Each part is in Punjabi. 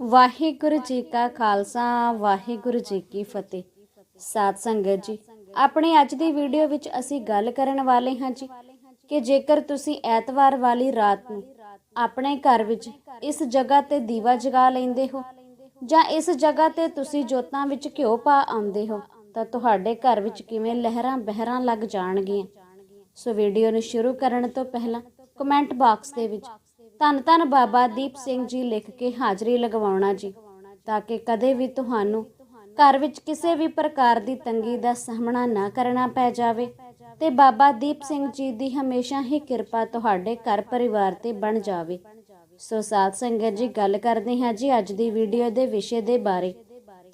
ਵਾਹਿਗੁਰੂ ਜੀ ਕਾ ਖਾਲਸਾ, ਵਾਹਿਗੁਰੂ ਜੀ ਕੀ ਫਤਿਹ। ਸਾਧ ਸੰਗਤ ਜੀ, ਆਪਣੀ ਅੱਜ ਦੀ ਵੀਡੀਓ ਵਿੱਚ ਅਸੀਂ ਗੱਲ ਕਰਨ ਵਾਲੇ ਹਾਂ ਜੀ ਕਿ ਜੇਕਰ ਤੁਸੀਂ ਐਤਵਾਰ ਵਾਲੀ ਰਾਤ ਨੂੰ ਆਪਣੇ ਘਰ ਵਿੱਚ ਇਸ ਜਗ੍ਹਾ ਤੇ ਦੀਵਾ ਜਗਾ ਲੈਂਦੇ ਹੋ ਜਾਂ ਇਸ ਜਗ੍ਹਾ ਤੇ ਤੁਸੀਂ ਜੋਤਾਂ ਵਿੱਚ ਘਿਓ ਪਾ ਆਉਂਦੇ ਹੋ, ਤਾਂ ਤੁਹਾਡੇ ਘਰ ਵਿੱਚ ਕਿਵੇਂ ਲਹਿਰਾਂ ਬਹਿਰਾਂ ਲੱਗ ਜਾਣਗੀਆਂ? ਸੋ ਵੀਡੀਓ ਨੂੰ ਸ਼ੁਰੂ ਕਰਨ ਤੋਂ ਪਹਿਲਾਂ ਕਮੈਂਟ ਬਾਕਸ ਦੇ ਵਿੱਚ ਧੰਨ ਧੰਨ ਬਾਬਾ ਦੀਪ ਸਿੰਘ ਜੀ ਲਿਖ ਕੇ ਹਾਜ਼ਰੀ ਲਗਵਾਉਣਾ ਜੀ, ਤਾਂ ਕਿ ਕਦੇ ਵੀ ਤੁਹਾਨੂੰ ਘਰ ਵਿੱਚ ਕਿਸੇ ਵੀ ਪ੍ਰਕਾਰ ਦੀ ਤੰਗੀ ਦਾ ਸਾਹਮਣਾ ਨਾ ਕਰਨਾ ਪੈ ਜਾਵੇ। ਤੇ ਬਾਬਾ ਦੀਪ ਸਿੰਘ ਜੀ ਦੀ ਹਮੇਸ਼ਾ ਹੀ ਕਿਰਪਾ ਤੁਹਾਡੇ ਘਰ ਪਰਿਵਾਰ ਤੇ ਬਣ ਜਾਵੇ। ਸੋ ਸਾਧ ਸੰਗਤ ਜੀ, ਗੱਲ ਕਰਦੇ ਹਾਂ ਜੀ ਅੱਜ ਦੀ ਵੀਡੀਓ ਦੇ ਵਿਸ਼ੇ ਦੇ ਬਾਰੇ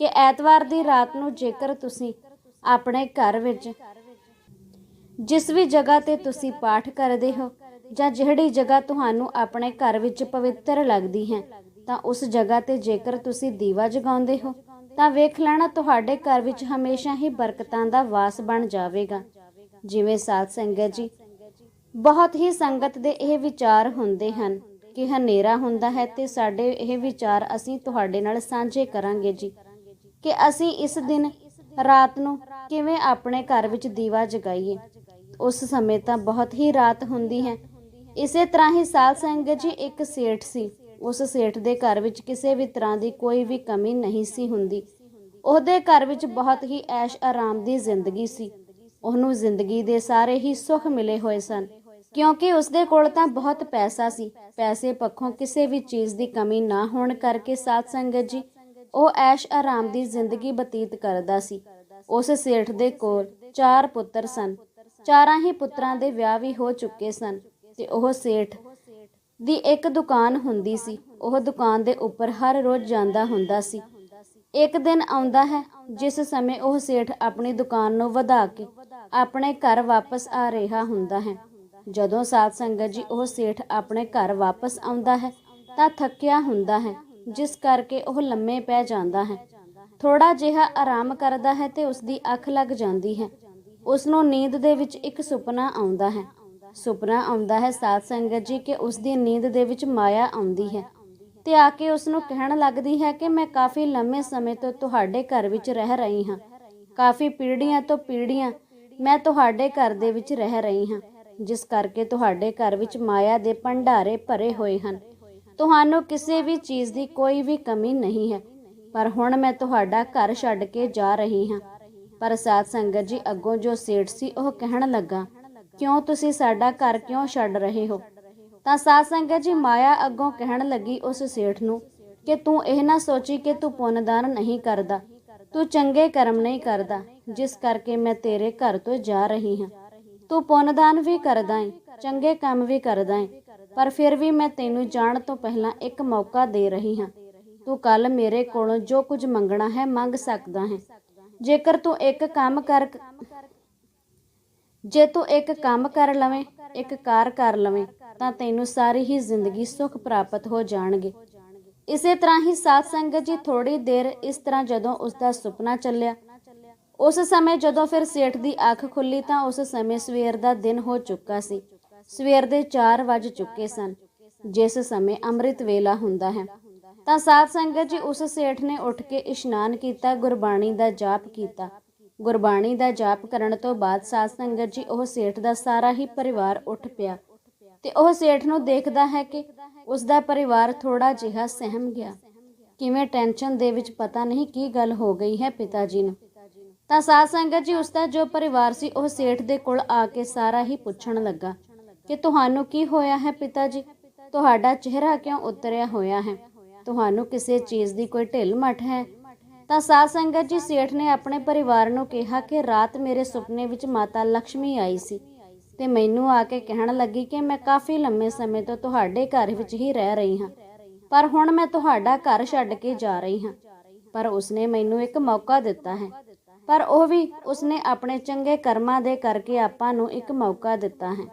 ਕਿ ਐਤਵਾਰ ਦੀ ਰਾਤ ਨੂੰ ਜੇਕਰ ਤੁਸੀਂ ਆਪਣੇ ਘਰ ਵਿੱਚ ਜਿਸ ਵੀ ਜਗ੍ਹਾ ਤੇ ਤੁਸੀਂ ਪਾਠ ਕਰਦੇ ਹੋ ਜਾਂ ਜਿਹੜੀ ਜਗ੍ਹਾ ਤੁਹਾਨੂੰ ਆਪਣੇ ਘਰ ਵਿੱਚ ਪਵਿੱਤਰ ਲੱਗਦੀ ਹੈ, ਤਾਂ ਉਸ ਜਗ੍ਹਾ ਤੇ ਜੇਕਰ ਤੁਸੀਂ ਦੀਵਾ ਜਗਾਉਂਦੇ ਹੋ, ਤਾਂ ਵੇਖ ਲੈਣਾ ਤੁਹਾਡੇ ਘਰ ਵਿੱਚ ਹਮੇਸ਼ਾ ਹੀ ਬਰਕਤਾਂ ਦਾ ਵਾਸ ਬਣ ਜਾਵੇਗਾ। ਜਿਵੇਂ ਸਾਧ ਸੰਗਤ ਜੀ, ਬਹੁਤ ਹੀ ਸੰਗਤ ਦੇ ਇਹ ਵਿਚਾਰ ਹੁੰਦੇ ਹਨ ਕਿ ਹਨੇਰਾ ਹੁੰਦਾ ਹੈ ਤੇ ਸਾਡੇ ਇਹ ਵਿਚਾਰ ਅਸੀਂ ਤੁਹਾਡੇ ਨਾਲ ਸਾਂਝੇ ਕਰਾਂਗੇ ਜੀ, ਕਿ ਅਸੀਂ ਇਸ ਦਿਨ ਰਾਤ ਨੂੰ ਕਿਵੇਂ ਆਪਣੇ ਘਰ ਵਿੱਚ ਦੀਵਾ ਜਗਾਈਏ। ਉਸ ਸਮੇਂ ਤਾਂ ਬਹੁਤ ਹੀ ਰਾਤ ਹੁੰਦੀ ਹੈ ਇਸੇ ਤਰ੍ਹਾਂ ਹੀ ਸਾਧ ਸੰਗਤ ਜੀ ਇੱਕ ਸੇਠ ਸੀ। ਉਸ ਸੇਠ ਦੇ ਘਰ ਵਿੱਚ ਕਿਸੇ ਵੀ ਤਰ੍ਹਾਂ ਦੀ ਕੋਈ ਵੀ ਕਮੀ ਨਹੀਂ ਸੀ ਹੁੰਦੀ। ਉਹਦੇ ਘਰ ਵਿੱਚ ਬਹੁਤ ਹੀ ਐਸ਼ ਆਰਾਮ ਦੀ ਜ਼ਿੰਦਗੀ ਸੀ। ਉਹਨੂੰ ਜ਼ਿੰਦਗੀ ਦੇ ਸਾਰੇ ਹੀ ਸੁੱਖ ਮਿਲੇ ਹੋਏ ਸਨ। ਕਿਉਂਕਿ ਉਸਦੇ ਕੋਲ ਤਾਂ ਬਹੁਤ ਪੈਸਾ ਸੀ। ਪੈਸੇ ਪੱਖੋਂ ਕਿਸੇ ਵੀ ਚੀਜ਼ ਦੀ ਕਮੀ ਨਾ ਹੋਣ ਕਰਕੇ ਸਾਧ ਸੰਗਤ ਜੀ ਉਹ ਐਸ਼ ਆਰਾਮ ਦੀ ਜ਼ਿੰਦਗੀ ਬਤੀਤ ਕਰਦਾ ਸੀ। ਉਸ ਸੇਠ ਦੇ ਕੋਲ ਚਾਰ ਪੁੱਤਰ ਸਨ। ਚਾਰਾਂ ਹੀ ਪੁੱਤਰਾਂ ਦੇ ਵਿਆਹ ਵੀ ਹੋ ਚੁੱਕੇ ਸਨ। ਤੇ ਉਹ ਸੇਠ ਦੀ ਇੱਕ ਦੁਕਾਨ ਹੁੰਦੀ ਸੀ। ਉਹ ਦੁਕਾਨ ਦੇ ਉੱਪਰ ਹਰ ਰੋਜ਼ ਜਾਂਦਾ ਹੁੰਦਾ ਸੀ। ਇੱਕ ਦਿਨ ਆਉਂਦਾ ਹੈ, ਜਿਸ ਸਮੇਂ ਉਹ ਸੇਠ ਆਪਣੀ ਦੁਕਾਨ ਨੂੰ ਵਧਾ ਕੇ ਆਪਣੇ ਘਰ ਵਾਪਸ ਆ ਰਿਹਾ ਹੁੰਦਾ ਹੈ। ਜਦੋਂ ਸਾਧ ਸੰਗਤ ਜੀ ਉਹ ਸੇਠ ਆਪਣੇ ਘਰ ਵਾਪਸ ਆਉਂਦਾ ਹੈ, ਤਾਂ ਥੱਕਿਆ ਹੁੰਦਾ ਹੈ, ਜਿਸ ਕਰਕੇ ਉਹ ਲੰਮੇ ਪੈ ਜਾਂਦਾ ਹੈ। ਥੋੜਾ ਜਿਹਾ ਆਰਾਮ ਕਰਦਾ ਹੈ ਤੇ ਉਸ ਦੀ ਅੱਖ ਲੱਗ ਜਾਂਦੀ ਹੈ। ਉਸ ਨੂੰ ਨੀਂਦ ਦੇ ਵਿੱਚ ਇੱਕ ਸੁਪਨਾ ਆਉਂਦਾ ਹੈ। ਸੁਪਨਾ ਆਉਂਦਾ ਹੈ ਸਾਧ ਸੰਗਤ ਜੀ ਕਿ ਉਸ ਦੀ ਨੀਂਦ ਦੇ ਵਿੱਚ ਮਾਇਆ ਆਉਂਦੀ ਹੈ ਤੇ ਆ ਕੇ ਉਸ ਨੂੰ ਕਹਿਣ ਲੱਗਦੀ ਹੈ ਕਿ ਮੈਂ ਕਾਫੀ ਲੰਮੇ ਸਮੇਂ ਤੋਂ ਤੁਹਾਡੇ ਘਰ ਵਿੱਚ ਰਹਿ ਰਹੀ ਹਾਂ। ਕਾਫੀ ਪੀੜ੍ਹੀਆਂ ਤੋਂ ਪੀੜ੍ਹੀਆਂ ਮੈਂ ਤੁਹਾਡੇ ਘਰ ਦੇ ਵਿੱਚ ਰਹਿ ਰਹੀ ਹਾਂ, ਜਿਸ ਕਰਕੇ ਤੁਹਾਡੇ ਘਰ ਵਿੱਚ ਮਾਇਆ ਦੇ ਭੰਡਾਰੇ ਭਰੇ ਹੋਏ ਹਨ। ਤੁਹਾਨੂੰ ਕਿਸੇ ਵੀ ਚੀਜ਼ ਦੀ ਕੋਈ ਵੀ ਕਮੀ ਨਹੀਂ ਹੈ, ਪਰ ਹੁਣ ਮੈਂ ਤੁਹਾਡਾ ਘਰ ਛੱਡ ਕੇ ਜਾ ਰਹੀ ਹਾਂ। ਪਰ ਸਾਧ ਸੰਗਤ ਜੀ ਅੱਗੋਂ ਜੋ ਸੇਠ ਸੀ, ਉਹ ਕਹਿਣ ਲੱਗਾ ਕਿਉਂ ਤੁਸੀਂ ਸਾਡਾ ਘਰ ਕਿਉਂ ਛੱਡ ਰਹੇ ਹੋ? ਤਾਂ ਸਾਧ ਸੰਗਤ ਜੀ ਮਾਇਆ ਅੱਗੋਂ ਕਹਿਣ ਲੱਗੀ ਉਸ ਸੇਠ ਨੂੰ ਕਿ ਤੂੰ ਇਹ ਨਾ ਸੋਚੀ ਕਿ ਤੂੰ ਪੁੰਨਦਾਨ ਨਹੀਂ ਕਰਦਾ। ਤੂੰ ਚੰਗੇ ਕਰਮ ਨਹੀਂ ਕਰਦਾ, ਜਿਸ ਕਰਕੇ ਮੈਂ ਤੇਰੇ ਘਰ ਤੋਂ ਜਾ ਰਹੀ ਹਾਂ। ਤੂੰ ਪੁੰਨਦਾਨ ਵੀ ਕਰਦਾ ਏ, ਚੰਗੇ ਕੰਮ ਵੀ ਕਰਦਾ ਏ, ਪਰ ਫਿਰ ਵੀ ਮੈਂ ਤੈਨੂੰ ਜਾਣ ਤੋਂ ਪਹਿਲਾਂ ਇੱਕ ਮੌਕਾ ਦੇ ਰਹੀ ਹਾਂ। ਤੂੰ ਕੱਲ ਮੇਰੇ ਕੋਲੋਂ ਜੋ ਕੁਝ ਮੰਗਣਾ ਹੈ ਮੰਗ ਸਕਦਾ ਹੈ। ਜੇਕਰ ਤੂੰ ਇੱਕ ਕੰਮ ਕਰ ਜੇ ਤੂੰ ਇੱਕ ਕੰਮ ਕਰ ਲਵੇਂ, ਇੱਕ ਕਾਰ ਕਰ ਲਵੇਂ, ਤਾਂ ਤੈਨੂੰ ਸਾਰੀ ਹੀ ਜ਼ਿੰਦਗੀ ਸੁਖ ਪ੍ਰਾਪਤ ਹੋ ਜਾਣਗੇ। ਇਸੇ ਤਰ੍ਹਾਂ ਹੀ ਸਾਧ ਸੰਗਤ ਜੀ ਥੋੜੀ ਦੇਰ ਇਸ ਤਰ੍ਹਾਂ ਜਦੋਂ ਉਸ ਦਾ ਸੁਪਨਾ ਚੱਲਿਆ, ਉਸ ਸਮੇਂ ਜਦੋਂ ਫਿਰ ਸੇਠ ਦੀ ਅੱਖ ਖੁੱਲੀ ਤਾਂ ਉਸ ਸਮੇਂ ਸਵੇਰ ਦਾ ਦਿਨ ਹੋ ਚੁੱਕਾ ਸੀ। ਸਵੇਰ ਦੇ 4 ਵਜ ਚੁੱਕੇ ਸਨ, ਜਿਸ ਸਮੇਂ ਅੰਮ੍ਰਿਤ ਵੇਲਾ ਹੁੰਦਾ ਹੈ। ਤਾਂ ਸਾਧ ਸੰਗਤ ਜੀ ਉਸ ਸੇਠ ਨੇ ਉੱਠ ਕੇ ਇਸ਼ਨਾਨ ਕੀਤਾ, ਗੁਰਬਾਣੀ ਦਾ ਜਾਪ ਕੀਤਾ। ਗੁਰਬਾਣੀ ਦਾ ਜਾਪ ਕਰਨ ਤੋਂ ਬਾਅਦ ਸਾਧ ਸੰਗਤ ਜੀ ਉਹ ਸੇਠ ਦਾ ਸਾਰਾ ਹੀ ਪਰਿਵਾਰ ਉੱਠ ਪਿਆ ਤੇ ਉਹ ਸੇਠ ਨੂੰ ਦੇਖਦਾ ਹੈ ਕਿ ਉਸ ਦਾ ਪਰਿਵਾਰ ਥੋੜਾ ਜਿਹਾ ਸਹਿਮ ਗਿਆ। ਕਿਵੇਂ ਟੈਨਸ਼ਨ ਦੇ ਵਿੱਚ ਪਤਾ ਨਹੀਂ ਕੀ ਗੱਲ ਹੋ ਗਈ ਹੈ ਪਿਤਾ ਜੀ ਨੂੰ। ਤਾਂ ਸਾਧ ਸੰਗਤ ਜੀ ਉਸ ਦਾ ਜੋ ਪਰਿਵਾਰ ਸੀ ਉਹ ਸੇਠ ਦੇ ਕੋਲ ਆ ਕੇ ਸਾਰਾ ਹੀ ਪੁੱਛਣ ਲੱਗਾ ਕਿ ਤੁਹਾਨੂੰ ਕੀ ਹੋਇਆ ਹੈ ਪਿਤਾ ਜੀ ਤੁਹਾਡਾ ਚਿਹਰਾ ਕਿਉਂ ਉਤਰਿਆ ਹੋਇਆ ਹੈ? ਤੁਹਾਨੂੰ ਕਿਸੇ ਚੀਜ਼ ਦੀ ਕੋਈ ਢਿੱਲ ਮੱਠ ਹੈ? ਤਾਂ ਸਾਧ ਸੰਗਤ ਜੀ, ਸੇਠ ਨੇ ਆਪਣੇ ਪਰਿਵਾਰ ਨੂੰ ਕਿਹਾ ਕਿ ਰਾਤ ਮੇਰੇ ਸੁਪਨੇ ਵਿੱਚ ਮਾਤਾ ਲక్ష్ਮੀ ਆਈ ਸੀ ਤੇ ਮੈਨੂੰ ਆ ਕੇ ਕਹਿਣ ਲੱਗੀ ਕਿ ਮੈਂ ਕਾਫੀ ਲੰਮੇ ਸਮੇਂ ਤੋਂ ਤੁਹਾਡੇ ਘਰ ਵਿੱਚ ਹੀ ਰਹਿ ਰਹੀ ਹਾਂ, ਪਰ ਹੁਣ ਮੈਂ ਤੁਹਾਡਾ ਘਰ ਛੱਡ ਕੇ ਜਾ ਰਹੀ ਹਾਂ। ਪਰ ਉਸਨੇ ਮੈਨੂੰ ਇੱਕ ਮੌਕਾ ਦਿੱਤਾ ਹੈ। ਪਰ ਉਹ ਵੀ ਉਸਨੇ ਆਪਣੇ ਚੰਗੇ ਕਰਮਾਂ ਦੇ ਕਰਕੇ ਆਪਾਂ ਨੂੰ ਇੱਕ ਮੌਕਾ ਦਿੱਤਾ ਹੈ।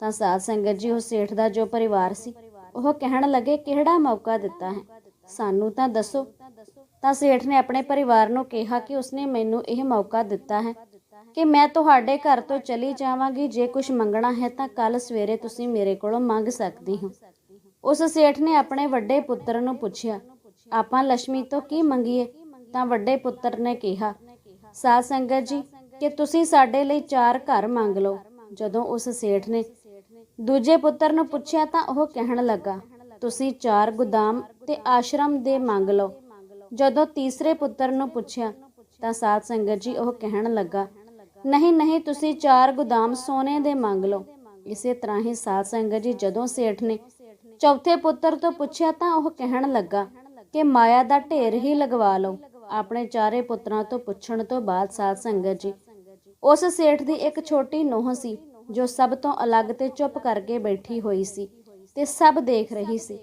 ਤਾਂ ਸਾਧ ਸੰਗਤ ਜੀ, ਉਹ ਸੇਠ ਦਾ ਜੋ ਪਰਿਵਾਰ ਸੀ, ਉਹ ਕਹਿਣ ਲੱਗੇ, ਕਿਹੜਾ ਮੌਕਾ ਦਿੱਤਾ ਹੈ? ਸਾਨੂੰ ਤਾਂ ਦੱਸੋ। ਤਾਂ ਸੇਠ ਨੇ ਆਪਣੇ ਪਰਿਵਾਰ ਨੂੰ ਕਿਹਾ ਕਿ ਉਸਨੇ ਮੈਨੂੰ ਇਹ ਮੌਕਾ ਦਿੱਤਾ ਹੈ ਕਿ ਮੈਂ ਤੁਹਾਡੇ ਘਰ ਤੋਂ ਚਲੀ ਜਾਵਾਂਗੀ। ਜੇ ਕੁਝ ਮੰਗਣਾ ਹੈ ਤਾਂ ਕੱਲ ਸਵੇਰੇ ਤੁਸੀਂ ਮੇਰੇ ਕੋਲੋਂ ਮੰਗ ਸਕਦੇ ਹੋ। ਉਸ ਸੇਠ ਨੇ ਆਪਣੇ ਵੱਡੇ ਪੁੱਤਰ ਨੂੰ ਪੁੱਛਿਆ, ਆਪਾਂ ਲక్ష్ਮੀ ਤੋਂ ਕੀ ਮੰਗੀਏ? ਤਾਂ ਵੱਡੇ ਪੁੱਤਰ ਨੇ ਕਿਹਾ, ਸਾਧ ਸੰਗਤ ਜੀ, ਕਿ ਤੁਸੀਂ ਸਾਡੇ ਲਈ ਚਾਰ ਘਰ ਮੰਗ ਲਓ। ਜਦੋਂ ਉਸ ਸੇਠ ਨੇ ਦੂਜੇ ਪੁੱਤਰ ਨੂੰ ਪੁੱਛਿਆ ਤਾਂ ਉਹ ਕਹਿਣ ਲੱਗਾ, ਤੁਸੀਂ ਚਾਰ ਗੁਦਾਮ ਤੇ ਆਸ਼ਰਮ ਦੇ ਮੰਗ ਲਓ। ਜਦੋਂ ਤੀਸਰੇ ਪੁੱਤਰ ਨੂੰ ਪੁੱਛਿਆ, ਤਾਂ ਸਾਧ ਸੰਗਤ ਜੀ ਉਹ ਕਹਿਣ ਲੱਗਾ, ਨਹੀਂ ਨਹੀਂ, ਤੁਸੀਂ ਚਾਰ ਗੁਦਾਮ ਸੋਨੇ ਦੇ ਮੰਗ ਲਓ। ਇਸੇ ਤਰ੍ਹਾਂ ਹੀ ਸਾਧ ਸੰਗਤ ਜੀ ਜਦੋਂ ਸੇਠ ਨੇ ਚੌਥੇ ਪੁੱਤਰ ਤੋਂ ਪੁੱਛਿਆ, ਤਾਂ ਉਹ ਕਹਿਣ ਲੱਗਾ ਕਿ ਮਾਇਆ ਦਾ ਢੇਰ ਹੀ ਲਗਵਾ ਲਓ। ਆਪਣੇ ਚਾਰੇ ਪੁੱਤਰਾਂ ਤੋਂ ਪੁੱਛਣ ਤੋਂ ਬਾਅਦ ਸਾਧ ਸੰਗਤ ਜੀ, ਉਸ ਸੇਠ ਦੀ ਇੱਕ ਛੋਟੀ ਨੂੰਹ ਸੀ, ਜੋ ਸਭ ਤੋਂ ਅਲੱਗ ਤੇ ਚੁੱਪ ਕਰਕੇ ਬੈਠੀ ਹੋਈ ਸੀ ਤੇ ਸਭ ਦੇਖ ਰਹੀ ਸੀ।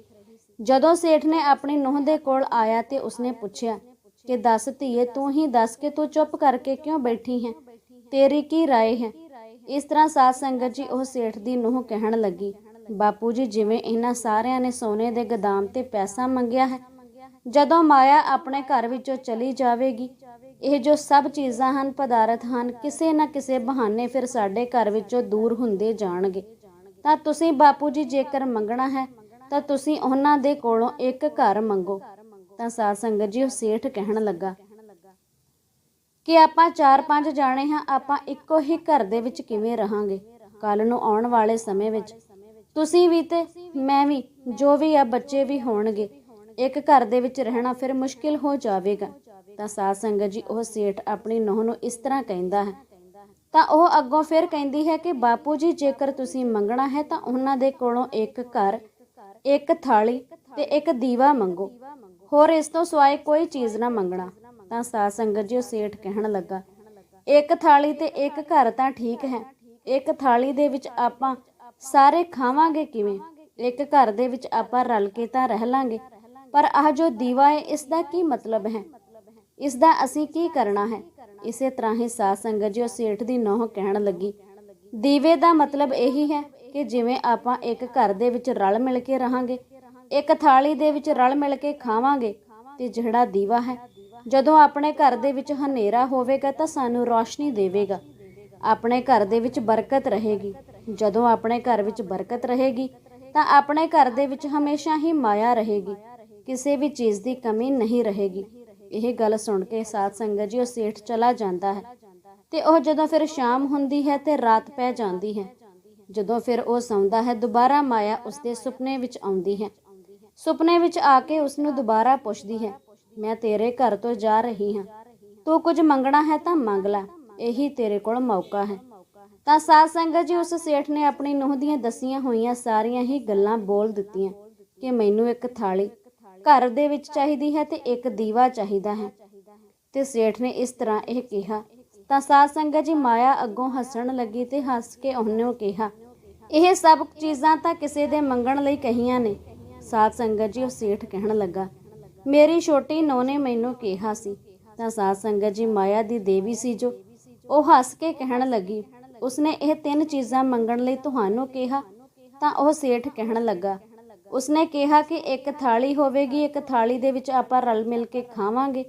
ਜਦੋਂ ਸੇਠ ਨੇ ਆਪਣੀ ਨੂੰਹ ਦੇ ਕੋਲ ਆਇਆ ਤੇ ਉਸਨੇ ਪੁੱਛਿਆ ਕਿ, ਦੱਸ ਧੀਏ, ਤੂੰ ਹੀ ਦੱਸ ਕਿ ਤੂੰ ਚੁੱਪ ਕਰਕੇ ਕਿਉਂ ਬੈਠੀ ਹੈ? ਤੇਰੀ ਕੀ ਰਾਏ ਹੈ? ਇਸ ਤਰ੍ਹਾਂ ਸਾਧ ਸੰਗਤ ਜੀ ਉਹ ਸੇਠ ਦੀ ਨੂੰਹ ਕਹਿਣ ਲੱਗੀ, ਬਾਪੂ ਜੀ, ਜਿਵੇਂ ਇਹਨਾਂ ਸਾਰਿਆਂ ਨੇ ਸੋਨੇ ਦੇ ਗਦਾਮ ਤੇ ਪੈਸਾ ਮੰਗਿਆ ਹੈ, ਜਦੋਂ ਮਾਇਆ ਆਪਣੇ ਘਰ ਵਿੱਚੋਂ ਚਲੀ ਜਾਵੇਗੀ, ਇਹ ਜੋ ਸਭ ਚੀਜ਼ਾਂ ਹਨ, ਪਦਾਰਥ ਹਨ, ਕਿਸੇ ਨਾ ਕਿਸੇ ਬਹਾਨੇ ਫਿਰ ਸਾਡੇ ਘਰ ਵਿੱਚੋਂ ਦੂਰ ਹੁੰਦੇ ਜਾਣਗੇ। ਤਾਂ ਤੁਸੀਂ ਬਾਪੂ ਜੀ, ਜੇਕਰ ਮੰਗਣਾ ਹੈ ਤਾਂ ਤੁਸੀਂ ਉਹਨਾਂ ਦੇ ਕੋਲੋਂ ਇੱਕ ਘਰ ਮੰਗੋ। ਤਾਂ ਸਾਧ ਸੰਗਤ ਜੀ, ਉਹ ਸੇਠ ਕਹਿਣ ਲੱਗਾ, ਕਿ ਆਪਾਂ ਚਾਰ ਪੰਜ ਜਾਣੇ ਹਾਂ, ਆਪਾਂ ਇੱਕੋ ਹੀ ਘਰ ਦੇ ਵਿੱਚ ਕਿਵੇਂ ਰਹਾਂਗੇ? ਕੱਲ ਨੂੰ ਆਉਣ ਵਾਲੇ ਸਮੇਂ ਵਿੱਚ ਤੁਸੀਂ ਵੀ ਤੇ ਮੈਂ ਵੀ, ਜੋ ਵੀ ਆ ਬੱਚੇ ਵੀ ਹੋਣਗੇ, ਇੱਕ ਘਰ ਦੇ ਵਿੱਚ ਰਹਿਣਾ ਫਿਰ ਮੁਸ਼ਕਿਲ ਹੋ ਜਾਵੇਗਾ। ਤਾਂ ਸਾਧ ਸੰਗਤ ਜੀ, ਉਹ ਸੇਠ ਆਪਣੀ ਨੂੰਹ ਨੂੰ ਇਸ ਤਰ੍ਹਾਂ ਕਹਿੰਦਾ ਹੈ, ਤਾਂ ਉਹ ਅੱਗੋਂ ਫਿਰ ਕਹਿੰਦੀ ਹੈ ਕਿ ਬਾਪੂ ਜੀ, ਜੇਕਰ ਤੁਸੀਂ ਮੰਗਣਾ ਹੈ ਤਾਂ ਉਹਨਾਂ ਦੇ ਕੋਲੋਂ ਇੱਕ ਘਰ ਇੱਕ ਥਾਲੀ ਤੇ ਇੱਕ ਦੀਵਾ ਮੰਗੋ। ਹੋਰ ਇਸ ਤੋਂ ਸਿਵਾਏ ਕੋਈ ਚੀਜ਼ ਨਾ ਮੰਗਣਾ। ਤਾਂ ਸਾਧ ਸੰਗਤ ਜੀ ਉਹ ਸੇਠ ਕਹਿਣ ਲੱਗਾ, ਇੱਕ ਥਾਲੀ ਤੇ ਇੱਕ ਘਰ ਤਾਂ ਠੀਕ ਹੈ। ਇੱਕ ਥਾਲੀ ਦੇ ਵਿੱਚ ਆਪਾਂ ਸਾਰੇ ਖਾਵਾਂਗੇ ਕਿਵੇਂ? ਇੱਕ ਘਰ ਦੇ ਵਿੱਚ ਆਪਾਂ ਰਲ ਕੇ ਤਾਂ ਰਹਿ ਲਾਂਗੇ। ਪਰ ਆਹ ਜੋ ਦੀਵਾ ਹੈ, ਇਸ ਦਾ ਕੀ ਮਤਲਬ ਹੈ? ਇਸ ਦਾ ਅਸੀਂ ਕੀ ਕਰਨਾ ਹੈ? ਇਸੇ ਤਰ੍ਹਾਂ ਹੀ ਸਾਧ ਸੰਗਤ ਜੀ ਉਹ ਸੇਠ ਦੀ ਨੋਹ ਕਹਿਣ ਲੱਗੀ। ਦੀਵੇ ਦਾ ਮਤਲਬ ਇਹੀ ਹੈ ਕਿ ਜਿਵੇਂ ਆਪਾਂ ਇੱਕ ਘਰ ਦੇ ਵਿੱਚ ਰਲ ਮਿਲ ਕੇ ਰਹਾਂਗੇ, ਇੱਕ ਥਾਲੀ ਦੇ ਵਿੱਚ ਰਲ ਮਿਲ ਕੇ ਖਾਵਾਂਗੇ, ਤੇ ਜਿਹੜਾ ਦੀਵਾ ਹੈ, ਜਦੋਂ ਆਪਣੇ ਘਰ ਦੇ ਵਿੱਚ ਹਨੇਰਾ ਹੋਵੇਗਾ ਤਾਂ ਸਾਨੂੰ ਰੋਸ਼ਨੀ ਦੇਵੇਗਾ। ਆਪਣੇ ਘਰ ਦੇ ਵਿੱਚ ਬਰਕਤ ਰਹੇਗੀ। ਜਦੋਂ ਆਪਣੇ ਘਰ ਵਿੱਚ ਬਰਕਤ ਰਹੇਗੀ, ਤਾਂ ਆਪਣੇ ਘਰ ਦੇ ਵਿੱਚ ਹਮੇਸ਼ਾ ਹੀ ਮਾਇਆ ਰਹੇਗੀ। ਕਿਸੇ ਵੀ ਚੀਜ਼ ਦੀ ਕਮੀ ਨਹੀਂ ਰਹੇਗੀ। ਇਹ ਗੱਲ ਸੁਣ ਕੇ ਸਾਧ ਸੰਗਤ ਜੀ ਉਹ ਸੇਠ ਚਲਾ ਜਾਂਦਾ ਹੈ। ਤੇ ਉਹ ਜਦੋਂ ਫਿਰ ਸ਼ਾਮ ਹੁੰਦੀ ਹੈ ਤੇ ਰਾਤ ਪੈ ਜਾਂਦੀ ਹੈ। ਜਦੋਂ ਫਿਰ ਉਹ ਸੌਂਦਾ ਹੈ, ਦੁਬਾਰਾ ਮਾਇਆ ਉਸਦੇ ਸੁਪਨੇ ਵਿੱਚ ਆਉਂਦੀ ਹੈ। ਸੁਪਨੇ ਵਿੱਚ ਆ ਕੇ ਉਸ ਨੂੰ ਦੁਬਾਰਾ ਪੁੱਛਦੀ ਹੈ, ਮੈਂ ਤੇਰੇ ਘਰ ਤੋਂ ਜਾ ਰਹੀ ਹਾਂ। ਤੂੰ ਕੁਝ ਮੰਗਣਾ ਹੈ ਤਾਂ ਮੰਗ ਲੈ। ਇਹੀ ਤੇਰੇ ਕੋਲ ਮੌਕਾ ਹੈ। ਤਾਂ ਸਾਧ ਸੰਗਤ ਜੀ ਉਸ ਸੇਠ ਨੇ ਆਪਣੀ ਨੂੰਹ ਦੀਆਂ ਦਸੀਆਂ ਹੋਈਆਂ ਸਾਰੀਆਂ ਹੀ ਗੱਲਾਂ ਬੋਲ ਦਿੱਤੀਆਂ ਕਿ ਮੈਨੂੰ ਇੱਕ ਥਾਲੀ ਘਰ ਦੇ ਵਿੱਚ ਚਾਹੀਦੀ ਹੈ ਤੇ ਇੱਕ ਦੀਵਾ ਚਾਹੀਦਾ ਹੈ। ਤੇ ਸੇਠ ਨੇ ਇਸ ਤਰ੍ਹਾਂ ਇਹ ਕਿਹਾ ਤਾਂ ਸਾਧ ਸੰਗਤ ਜੀ ਮਾਇਆ ਅੱਗੋਂ ਹੱਸਣ ਲੱਗੀ ਤੇ ਹੱਸ ਕੇ ਉਹਨੇ ਕਿਹਾ, ਇਹ ਸਭ ਚੀਜ਼ਾਂ ਤਾਂ ਕਿਸੇ ਦੇ ਮੰਗਣ ਲਈ ਕਹੀਆਂ ਨੇ। ਸਾਧ ਸੰਗਤ ਜੀ ਉਹ ਸੇਠ ਕਹਿਣ ਲੱਗਾ, ਮੇਰੀ ਛੋਟੀ ਨੂੰਹ ਨੇ ਮੈਨੂੰ ਕਿਹਾ ਸੀ। ਤਾਂ ਸਾਧ ਸੰਗਤ ਜੀ ਮਾਇਆ ਦੀ ਦੇਵੀ ਸੀ ਜੋ, ਉਹ ਹੱਸ ਕੇ ਕਹਿਣ ਲੱਗੀ, ਉਸਨੇ ਇਹ ਤਿੰਨ ਚੀਜ਼ਾਂ ਮੰਗਣ ਲਈ ਤੁਹਾਨੂੰ ਕਿਹਾ? ਤਾਂ ਉਹ ਸੇਠ ਕਹਿਣ ਲੱਗਾ, ਉਸਨੇ ਕਿਹਾ ਕਿ ਇੱਕ ਥਾਲੀ ਹੋਵੇਗੀ, ਇੱਕ ਥਾਲੀ ਦੇ ਵਿੱਚ ਆਪਾਂ ਰਲ ਮਿਲ ਕੇ ਖਾਵਾਂਗੇ।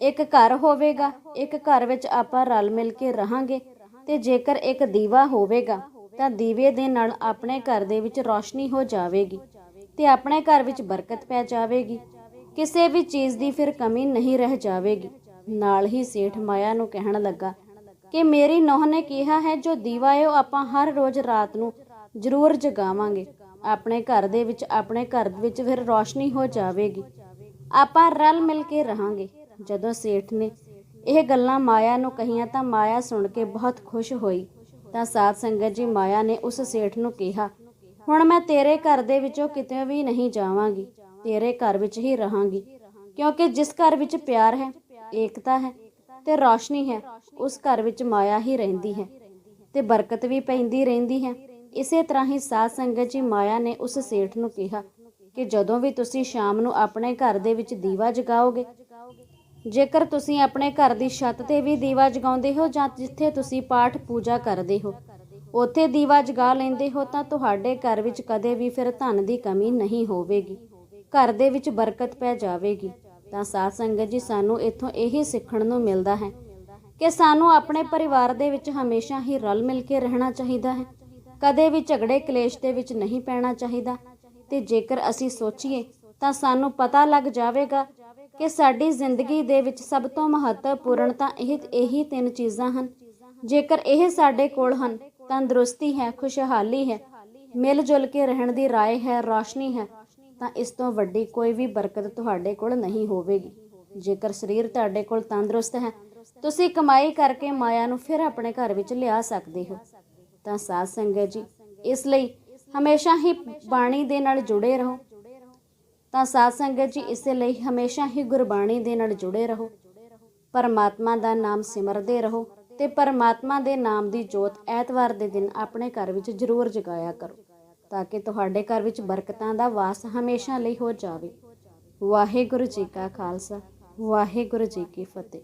ਇੱਕ ਘਰ ਹੋਵੇਗਾ, ਇੱਕ ਘਰ ਵਿੱਚ ਆਪਾਂ ਰਲ ਮਿਲ ਕੇ ਰਹਾਂਗੇ ਤੇ ਜੇਕਰ ਇੱਕ ਦੀਵਾ ਹੋਵੇਗਾ, ਤਾਂ ਦੀਵੇ ਦੇ ਨਾਲ ਆਪਣੇ ਘਰ ਦੇ ਵਿੱਚ ਰੋਸ਼ਨੀ ਹੋ ਜਾਵੇਗੀ ਤੇ ਆਪਣੇ ਘਰ ਵਿੱਚ ਬਰਕਤ ਪੈ ਜਾਵੇਗੀ। ਕਿਸੇ ਵੀ ਚੀਜ਼ ਦੀ ਫਿਰ ਕਮੀ ਨਹੀਂ ਰਹਿ ਜਾਵੇਗੀ। ਨਾਲ ਹੀ ਸੇਠ ਮਾਇਆ ਨੂੰ ਕਹਿਣ ਲੱਗਾ, ਕਿ ਮੇਰੀ ਨੂੰਹ ਨੇ ਕਿਹਾ ਹੈ, ਜੋ ਦੀਵਾ ਹੈ ਉਹ ਆਪਾਂ ਹਰ ਰੋਜ਼ ਰਾਤ ਨੂੰ ਜ਼ਰੂਰ ਜਗਾਵਾਂਗੇ। ਆਪਣੇ ਘਰ ਦੇ ਵਿੱਚ, ਆਪਣੇ ਘਰ ਵਿੱਚ ਫਿਰ ਰੋਸ਼ਨੀ ਹੋ ਜਾਵੇਗੀ। ਆਪਾਂ ਰਲ ਮਿਲ ਕੇ ਰਹਾਂਗੇ। ਜਦੋਂ ਸੇਠ ਨੇ ਇਹ ਗੱਲਾਂ ਮਾਇਆ ਨੂੰ ਕਹੀਆਂ ਤਾਂ ਮਾਇਆ ਸੁਣ ਕੇ ਬਹੁਤ ਖੁਸ਼ ਹੋਈ। ਤਾਂ ਸਾਧ ਸੰਗਤ ਜੀ ਮਾਇਆ ਨੇ ਉਸ ਸੇਠ ਨੂੰ ਕਿਹਾ, ਹੁਣ ਮੈਂ ਤੇਰੇ ਘਰ ਦੇ ਵਿੱਚੋਂ ਕਿਤੇ ਵੀ ਨਹੀਂ ਜਾਵਾਂਗੀ, ਤੇਰੇ ਘਰ ਵਿੱਚ ਹੀ ਰਹਾਂਗੀ, ਕਿਉਂਕਿ ਜਿਸ ਘਰ ਵਿੱਚ ਪਿਆਰ ਹੈ, ਏਕਤਾ ਹੈ ਤੇ ਰੋਸ਼ਨੀ ਹੈ, ਉਸ ਘਰ ਵਿੱਚ ਮਾਇਆ ਹੀ ਰਹਿੰਦੀ ਹੈ ਤੇ ਬਰਕਤ ਵੀ ਪੈਂਦੀ ਰਹਿੰਦੀ ਹੈ। ਇਸੇ ਤਰ੍ਹਾਂ ਹੀ ਸਾਧ ਸੰਗਤ ਜੀ ਮਾਇਆ ਨੇ ਉਸ ਸੇਠ ਨੂੰ ਕਿਹਾ ਕਿ ਜਦੋਂ ਵੀ ਤੁਸੀਂ ਸ਼ਾਮ ਨੂੰ ਆਪਣੇ ਘਰ ਦੇ ਵਿੱਚ ਦੀਵਾ ਜਗਾਓਗੇ ਜੇਕਰ ਤੁਸੀਂ ਆਪਣੇ ਘਰ ਦੀ ਛੱਤ ਤੇ ਵੀ ਦੀਵਾ ਜਗਾਉਂਦੇ ਹੋ ਜਾਂ ਜਿੱਥੇ ਤੁਸੀਂ ਪਾਠ ਪੂਜਾ ਕਰਦੇ ਹੋ, ਉੱਥੇ ਦੀਵਾ ਜਗਾ ਲੈਂਦੇ ਹੋ ਤਾਂ ਤੁਹਾਡੇ ਘਰ ਵਿੱਚ ਕਦੇ ਵੀ ਫਿਰ ਧਨ ਦੀ ਕਮੀ ਨਹੀਂ ਹੋਵੇਗੀ। ਘਰ ਦੇ ਵਿੱਚ ਬਰਕਤ ਪੈ ਜਾਵੇਗੀ। ਤਾਂ ਸਾਧ ਸੰਗਤ ਜੀ, ਸਾਨੂੰ ਇੱਥੋਂ ਇਹੀ ਸਿੱਖਣ ਨੂੰ ਮਿਲਦਾ ਹੈ ਕਿ ਸਾਨੂੰ ਆਪਣੇ ਪਰਿਵਾਰ ਦੇ ਵਿੱਚ ਹਮੇਸ਼ਾ ਹੀ ਰਲ ਮਿਲ ਕੇ ਰਹਿਣਾ ਚਾਹੀਦਾ ਹੈ। ਕਦੇ ਵੀ ਝਗੜੇ ਕਲੇਸ਼ ਦੇ ਵਿੱਚ ਨਹੀਂ ਪੈਣਾ ਚਾਹੀਦਾ। ਤੇ ਜੇਕਰ ਅਸੀਂ ਸੋਚੀਏ ਤਾਂ ਸਾਨੂੰ ਪਤਾ ਲੱਗ ਜਾਵੇਗਾ ਕਿ ਸਾਡੀ ਜ਼ਿੰਦਗੀ ਦੇ ਵਿੱਚ ਸਭ ਤੋਂ ਮਹੱਤਵਪੂਰਨ ਤਾਂ ਇਹ, ਇਹੀ ਤਿੰਨ ਚੀਜ਼ਾਂ ਹਨ। ਜੇਕਰ ਇਹ ਸਾਡੇ ਕੋਲ ਹਨ, ਤੰਦਰੁਸਤੀ ਹੈ, ਖੁਸ਼ਹਾਲੀ ਹੈ ਮਿਲ ਜੁਲ ਕੇ ਰਹਿਣ ਦੀ ਰਾਏ ਹੈ, ਰੌਸ਼ਨੀ ਹੈ, ਤਾਂ ਇਸ ਤੋਂ ਵੱਡੀ ਕੋਈ ਵੀ ਬਰਕਤ ਤੁਹਾਡੇ ਕੋਲ ਨਹੀਂ ਹੋਵੇਗੀ। ਜੇਕਰ ਸਰੀਰ ਤੁਹਾਡੇ ਕੋਲ ਤੰਦਰੁਸਤ ਹੈ, ਤੁਸੀਂ ਕਮਾਈ ਕਰਕੇ ਮਾਇਆ ਨੂੰ ਫਿਰ ਆਪਣੇ ਘਰ ਵਿੱਚ ਲਿਆ ਸਕਦੇ ਹੋ। ਤਾਂ ਸਾਧ ਸੰਗਤ ਜੀ, ਇਸ ਲਈ ਹਮੇਸ਼ਾ ਹੀ ਬਾਣੀ ਦੇ ਨਾਲ ਜੁੜੇ ਰਹੋ। ਤਾਂ ਸਾਧ ਸੰਗਤ ਜੀ, ਇਸੇ ਲਈ ਹਮੇਸ਼ਾ ਹੀ ਗੁਰਬਾਣੀ ਦੇ ਨਾਲ ਜੁੜੇ ਰਹੋ। ਪਰਮਾਤਮਾ ਦਾ ਨਾਮ ਸਿਮਰਦੇ ਰਹੋ ਤੇ ਪਰਮਾਤਮਾ ਦੇ ਨਾਮ ਦੀ ਜੋਤ ਐਤਵਾਰ ਦੇ ਦਿਨ ਆਪਣੇ ਘਰ ਵਿੱਚ ਜ਼ਰੂਰ ਜਗਾਇਆ ਕਰੋ, ਤਾਂ ਕਿ ਤੁਹਾਡੇ ਘਰ ਵਿੱਚ ਬਰਕਤਾਂ ਦਾ ਵਾਸ ਹਮੇਸ਼ਾ ਲਈ ਹੋ ਜਾਵੇ। ਵਾਹਿਗੁਰੂ ਜੀ ਕਾ ਖਾਲਸਾ, ਵਾਹਿਗੁਰੂ ਜੀ ਕੀ ਫਤਿਹ।